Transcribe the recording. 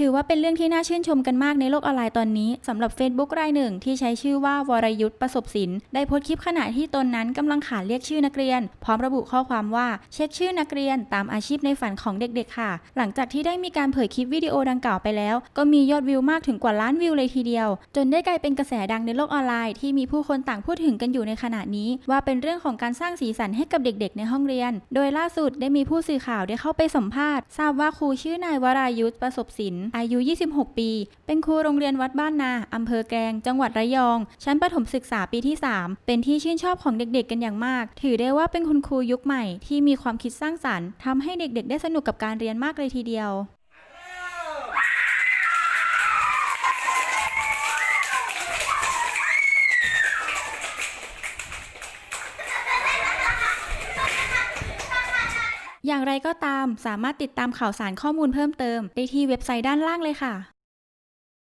ถือว่าเป็นเรื่องที่น่าชื่นชมกันมากในโลกออนไลน์ตอนนี้สำหรับ Facebook รายหนึ่ง ที่ใช้ชื่อว่าวรยุทธ์ประสบศิลได้โพสต์คลิปขณะที่ตนนั้นกำลังขานเรียกชื่อนักเรียน พร้อมระบุข้อความว่าเช็คชื่อนักเรียนตามอาชีพในฝันของเด็กๆ ค่ะ หลังจากที่ได้มีการเผยคลิปวิดีโอดังกล่าวไปแล้ว ก็มียอดวิวมากถึงกว่าล้านวิวเลยทีเดียว จนได้กลายเป็นกระแสดังในโลกออนไลน์ที่มีผู้คนต่างพูดถึงกันอยู่ในขณะนี้ ว่าเป็นเรื่องของการสร้างสีสันให้กับเด็ก ๆ ในห้องเรียน โดยล่าสุดได้มีผู้สื่อข่าวได้เข้าไปสัมภาษณ์ทราบว่าครูชื่อนายวรายุทธประสบศิลป์อายุ 26 ปี เป็นครูโรงเรียนวัดบ้านนาอำเภอแกลงจังหวัดระยอง ชั้นประถมศึกษาปีที่ 3 เป็นที่ชื่นชอบของเด็กๆ กันอย่างมาก ถือได้ว่าเป็นคุณครูยุคใหม่ ที่มีความคิดสร้างสรรค์ทำให้เด็กๆ ได้สนุกกับการเรียนมากเลยทีเดียว อย่างไรก็ตามสามารถติดตามข่าวสารข้อมูลเพิ่มเติมได้ที่เว็บไซต์ด้านล่างเลยค่ะ